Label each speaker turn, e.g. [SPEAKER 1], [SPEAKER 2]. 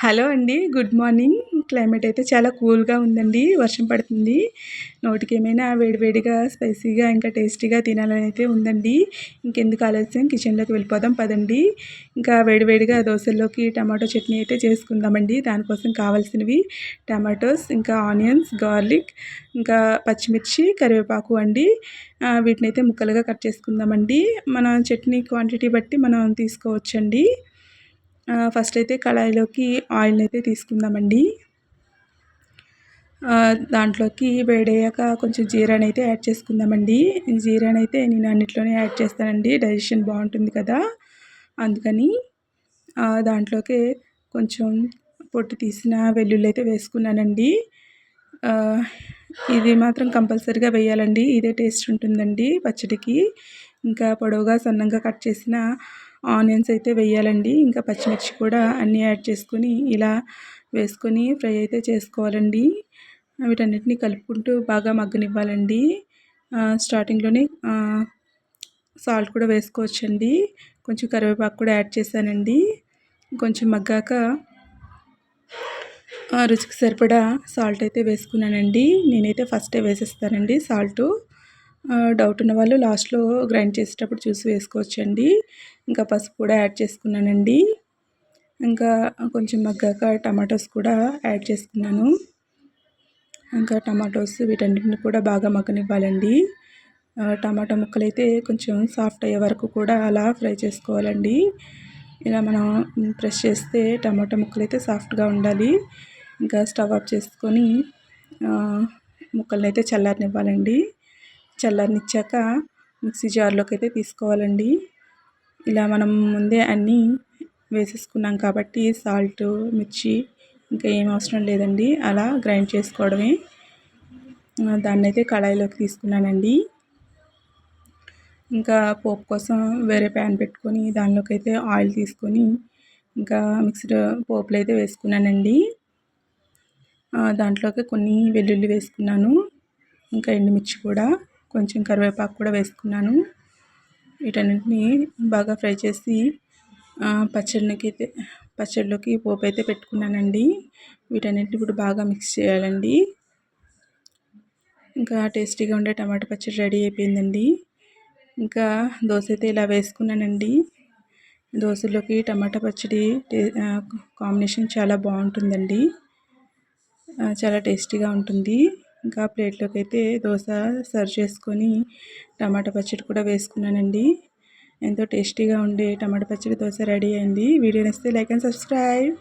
[SPEAKER 1] Hello అండి good morning. Climate అయితే చాలా కూల్గా ఉందండి వర్షం పడుతుంది. నోటికి ఏమైనా వేడివేడిగా స్పైసీగా ఇంకా టేస్టీగా తినాలని అయితే ఉందండి. ఇంకెందుకు ఆలస్యం కిచెన్లోకి వెళ్ళిపోదాం పదండి. ఇంకా వేడివేడిగా దోశల్లోకి టమాటో చట్నీ అయితే చేసుకుందామండి. దానికోసం కావాల్సినవి టమాటోస్ ఇంకా ఆనియన్స్ గార్లిక్ ఇంకా పచ్చిమిర్చి కరివేపాకు అండి. వీటిని అయితే ముక్కలుగా కట్ చేసుకుందామండి. మన చట్నీ క్వాంటిటీ బట్టి మనం తీసుకోవచ్చండి. ఫస్ట్ అయితే కళాయిలోకి ఆయిల్ని అయితే తీసుకుందామండి. దాంట్లోకి వేడయ్యాక కొంచెం జీరాని అయితే యాడ్ చేసుకుందామండి. జీరాని అయితే నేను అన్నిట్లోనే యాడ్ చేస్తానండి. డైజెషన్ బాగుంటుంది కదా. అందుకని దాంట్లోకి కొంచెం పొట్టు తీసిన వెల్లుల్లి అయితే వేసుకున్నానండి. ఇది మాత్రం కంపల్సరీగా వేయాలండి. ఇదే టేస్ట్ ఉంటుందండి పచ్చడికి. ఇంకా పొడవుగా సన్నంగా కట్ చేసిన ఆనియన్స్ అయితే వేయాలండి. ఇంకా పచ్చిమిర్చి కూడా అన్నీ యాడ్ చేసుకొని ఇలా వేసుకొని ఫ్రై అయితే చేసుకోవాలండి. వీటన్నిటిని కలుపుకుంటూ బాగా మగ్గనివ్వాలండి. స్టార్టింగ్లోనే సాల్ట్ కూడా వేసుకోవచ్చండి. కొంచెం కరివేపాకు కూడా యాడ్ చేశానండి. కొంచెం మగ్గాక రుచికి సరిపడా సాల్ట్ అయితే వేసుకున్నానండి. నేనైతే ఫస్టే వేసేస్తానండి సాల్టు. డౌట్ ఉన్న వాళ్ళు లాస్ట్లో గ్రైండ్ చేసేటప్పుడు చూసి వేసుకోవచ్చండి. ఇంకా పసుపు కూడా యాడ్ చేసుకున్నానండి. ఇంకా కొంచెం మగ్గాక టమాటోస్ కూడా యాడ్ చేసుకున్నాను. ఇంకా టమాటోస్ వీటన్నిటిని కూడా బాగా మగ్గనివ్వాలండి. టమాటా ముక్కలు అయితే కొంచెం సాఫ్ట్ అయ్యే వరకు కూడా అలా ఫ్రై చేసుకోవాలండి. ఇలా మనం ప్రెస్ చేస్తే టమాటా ముక్కలు అయితే సాఫ్ట్గా ఉండాలి. ఇంకా స్టవ్ ఆఫ్ చేసుకొని ముక్కలనైతే అయితే చల్లారనివ్వాలండి. చల్లనిచ్చాక మిక్సీ జార్లోకి అయితే తీసుకోవాలండి. ఇలా మనం ముందే అన్నీ వేసేసుకున్నాం కాబట్టి సాల్ట్ మిర్చి ఇంకా ఏం అవసరం లేదండి. అలా గ్రైండ్ చేసుకోవడమే. దాన్ని అయితే కళాయిలోకి తీసుకున్నానండి. ఇంకా పోపు కోసం వేరే ప్యాన్ పెట్టుకొని దానిలోకి అయితే ఆయిల్ తీసుకొని ఇంకా మిక్స్డ్ పోపులు అయితే వేసుకున్నానండి దాంట్లోకి కొన్ని వెల్లుల్లి వేసుకున్నాను. ఇంకా ఎండుమిర్చి కూడా. కొంచెం కరివేపాకు కూడా వేసుకున్నాను. వీటన్నింటినీ బాగా ఫ్రై చేసి పచ్చడికి అయితే పచ్చడిలోకి పోపు అయితే పెట్టుకున్నానండి. వీటన్నిటిని ఇప్పుడు బాగా మిక్స్ చేయాలండి. ఇంకా టేస్టీగా ఉండే టమాటా పచ్చడి రెడీ అయిపోయిందండి. ఇంకా దోశ అయితే ఇలా వేసుకున్నానండి. దోశలోకి టమాటా పచ్చడి కాంబినేషన్ చాలా బాగుంటుందండి. చాలా టేస్టీగా ఉంటుంది. ఇంకా ప్లేట్లోకి అయితే దోశ సర్వ్ చేసుకొని టమాటా పచ్చడి కూడా వేసుకున్నానండి. ఎంతో టేస్టీగా ఉండే టమాటా పచ్చడి దోశ రెడీ అయింది. వీడియో నచ్చితే లైక్ అండ్ సబ్స్క్రైబ్.